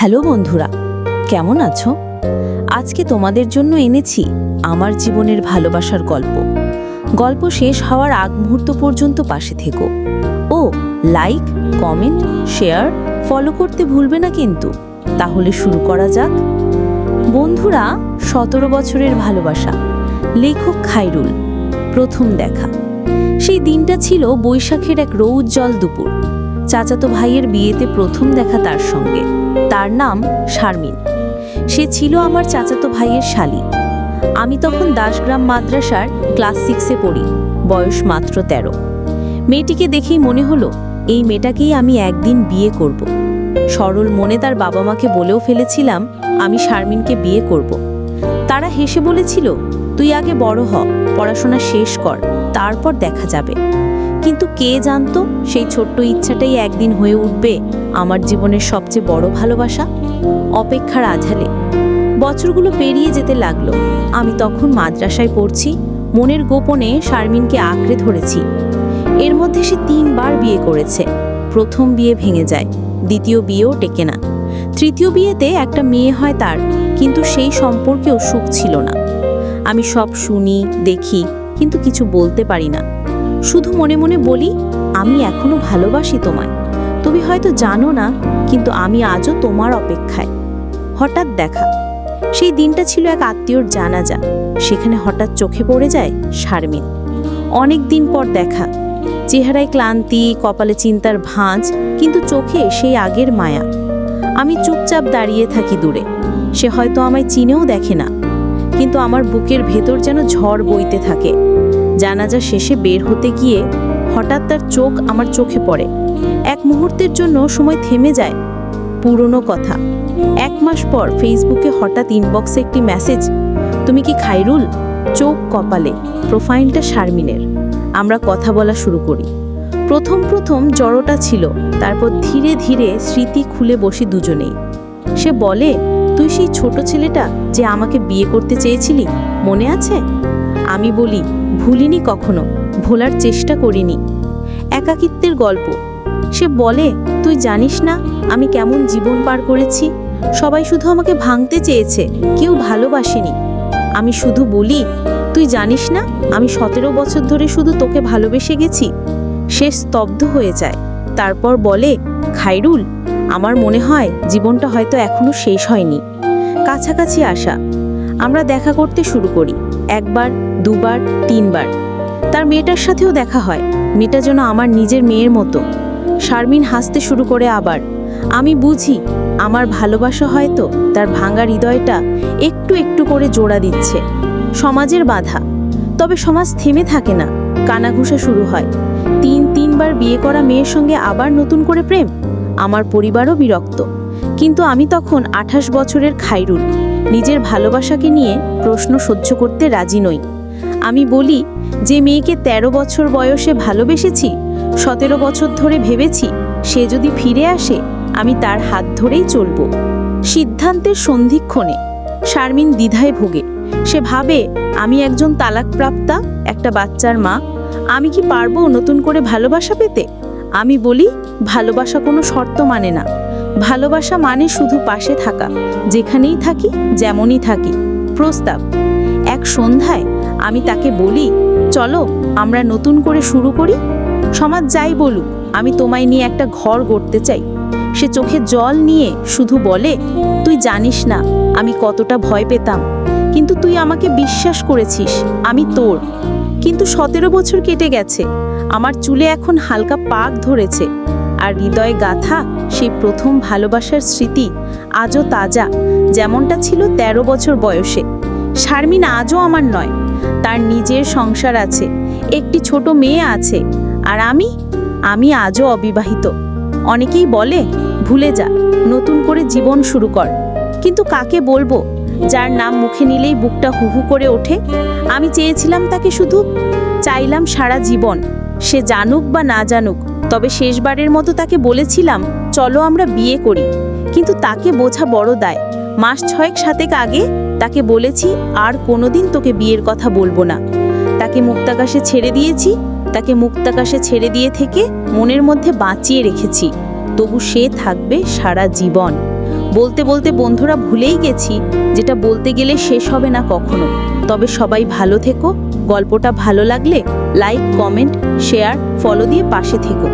Hello বন্ধুরা, কেমন আছো? আজকে তোমাদের জন্য এনেছি আমার জীবনের ভালোবাসার গল্প। গল্প শেষ হওয়ার আগ মুহূর্ত পর্যন্ত পাশে থেকো। ও, লাইক, কমেন্ট, শেয়ার, ফলো করতে ভুলবে না কিন্তু। তাহলে শুরু করা যাক। বন্ধুরা, সতেরো বছরের ভালোবাসা। লেখক খাইরুল প্রথম দেখা। সেই দিনটা ছিল বৈশাখের এক রৌজ্জ্বল দুপুর। চাচাতো ভাইয়ের বিয়েতে প্রথম দেখা তার সঙ্গে। তার নাম শারমিন। সে ছিল আমার চাচাতো ভাইয়ের শালী। আমি তখন দাসগ্রাম মাদ্রাসার ক্লাস সিক্সে পড়ি, বয়স মাত্র তেরো। মেয়েটিকে দেখেই মনে হলো, এই মেয়েটাকেই আমি একদিন বিয়ে করব। সরল মনে তার বাবা মাকে বলেও ফেলেছিলাম, আমি শারমিনকে বিয়ে করব। তারা হেসে বলেছিল, তুই আগে বড় হ, পড়াশোনা শেষ কর, তারপর দেখা যাবে। কিন্তু কে জানতো সেই ছোট্ট ইচ্ছাটাই একদিন হয়ে উঠবে আমার জীবনের সবচেয়ে বড় ভালোবাসা? অপেক্ষার আঝালে। বছরগুলো পেরিয়ে যেতে লাগল। আমি তখন মাদ্রাসায় পড়ছি, মনের গোপনে শারমিনকে আঁকড়ে ধরেছি। এর মধ্যে সে তিনবার বিয়ে করেছে। প্রথম বিয়ে ভেঙে যায়, দ্বিতীয় বিয়েও টেকে না। তৃতীয় বিয়েতে একটা মেয়ে হয় তার, কিন্তু সেই সম্পর্কেও সুখ ছিল না। আমি সব শুনি, দেখি, কিন্তু কিছু বলতে পারি না। শুধু মনে মনে বলি, আমি এখনও ভালোবাসি তোমায়। তুমি হয়তো জানো না, কিন্তু আমি আজও তোমার অপেক্ষায়। হঠাৎ দেখা। সেই দিনটা ছিল এক আত্মীয়র জানাজা। সেখানে হঠাৎ চোখে পড়ে যায় শারমিন। অনেক দিন পর দেখা। চেহারায় ক্লান্তি, কপালে চিন্তার ভাঁজ, কিন্তু চোখে সেই আগের মায়া। আমি চুপচাপ দাঁড়িয়ে থাকি দূরে। সে হয়তো আমায় চিনেও দেখে না। কিন্তু আমার বুকের ভেতর যেন ঝড় বইতে থাকে। জানাজা শেষে বের হতে গিয়ে হঠাৎ তার চোখ আমার চোখে পড়ে। এক মুহূর্তের জন্য সময় থেমে যায়। পুরনো কথা। এক মাস পর ফেসবুকে হঠাৎ ইনবক্সে একটি মেসেজ তুমি কি খাইরুল চোখ কপালে প্রোফাইলটা শারমিনের। আমরা কথা বলা শুরু করি। প্রথম প্রথম জড়তা ছিল, তারপর ধীরে ধীরে স্মৃতি খুলে বসি দুজনেই। সে বলে, তুই সেই ছোট ছেলেটা যে আমাকে বিয়ে করতে চেয়েছিলি? মনে আছে? আমি বলি, ভুলিনি কখনো, ভোলার চেষ্টা করিনি। একাকিত্বের গল্প। সে বলে, তুই জানিস না, আমি কেমন জীবন পার করেছি? সবাই শুধু আমাকে ভাঙতে চেয়েছে, কেউ ভালোবাসেনি। আমি শুধু বলি, তুই জানিস না, আমি সতেরো বছর ধরে শুধু তোকে ভালোবেসে গেছি? সে স্তব্ধ হয়ে যায়। তারপর বলে খাইরুল আমার মনে হয় জীবনটা হয়তো এখনও শেষ হয়নি। কাছাকাছি আসা। আমরা দেখা করতে শুরু করি। একবার দুবার, তিনবার। তার মেয়েটার সাথেও দেখা হয়। মেয়েটা যেন আমার নিজের মেয়ের মতো। শারমিন হাসতে শুরু করে আবার। আমি বুঝি, আমার ভালোবাসা হয়তো তার ভাঙা হৃদয়টা একটু একটু করে জোড়া দিচ্ছে। সমাজের বাধা। তবে সমাজ থেমে থাকে না। কানাঘুষা শুরু হয়। তিন, তিনবার বিয়ে করা মেয়ের সঙ্গে আবার নতুন করে প্রেম? আমার পরিবারও বিরক্ত। কিন্তু আমি তখন আঠাশ বছরের খাইরুল। নিজের ভালোবাসাকে নিয়ে প্রশ্ন সহ্য করতে রাজি নই। আমি বলি, যে মেয়েকে ১৩ বছর বয়সে ভালোবেসেছি, সতেরো বছর ধরে ভেবেছি সে যদি ফিরে আসে, আমি তার হাত ধরেই চলব। সিদ্ধান্তের সন্ধিক্ষণে শারমিন দ্বিধায় ভোগে। সে ভাবে, আমি একজন তালাকপ্রাপ্তা, একটা বাচ্চার মা, আমি কি পারব নতুন করে ভালোবাসা পেতে? আমি বলি, ভালোবাসা কোনো শর্ত মানে না। ভালোবাসা মানে শুধু পাশে থাকা, যেখানেই থাকি, যেমনই থাকি। প্রস্তাব, এক সন্ধ্যায় আমি তাকে বলি, চলো, আমরা নতুন করে শুরু করি। সমাজ যাই বলুক, আমি তোমায় নিয়ে একটা ঘর গড়তে চাই। সে চোখে জল নিয়ে শুধু বলে, তুই জানিস না, আমি কতটা ভয় পেতাম। কিন্তু তুই আমাকে বিশ্বাস করেছিস, আমি তোর। কিন্তু সতেরো বছর কেটে গেছে, আমার চুলে এখন হালকা পাক ধরেছে। আর হৃদয়ে গাথা সেই প্রথম ভালোবাসার স্মৃতি আজও তাজা, যেমনটা ছিল ১৩ বছর বয়সে। শারমিন আজও আমার নয় তার নিজের সংসার আছে, একটি ছোট মেয়ে আছে, আর আমি আমি আজও অবিবাহিত। অনেকেই বলে, ভুলে যা, নতুন করে জীবন শুরু কর। কিন্তু কাকে বলব? যার নাম মুখে নিলেই বুকটা হুহু করে ওঠে। আমি চেয়েছিলাম তাকে শুধু, চাইলাম সারা জীবন। সে জানুক বা না জানুক, তবে শেষবারের মতো তাকে বলেছিলাম, চলো আমরা বিয়ে করি। কিন্তু তাকে বোঝা বড় দায়। মাস ছয়েক সাতেক আগে তাকে বলেছি, আর কোনোদিন তোকে বিয়ের কথা বলব না। তাকে মুক্তাকাশে ছেড়ে দিয়েছি, তাকে মুক্তাকাশে ছেড়ে দিয়ে থেকে মনের মধ্যে বাঁচিয়ে রেখেছি। তবু সে থাকবে সারা জীবন। বলতে বলতে বন্ধুরা ভুলেই গেছি, যেটা বলতে গেলে শেষ হবে না কখনো। তবে সবাই ভালো থেকো, গল্পটা ভালো লাগলে লাইক, কমেন্ট, শেয়ার, ফলো দিয়ে পাশে থেকো।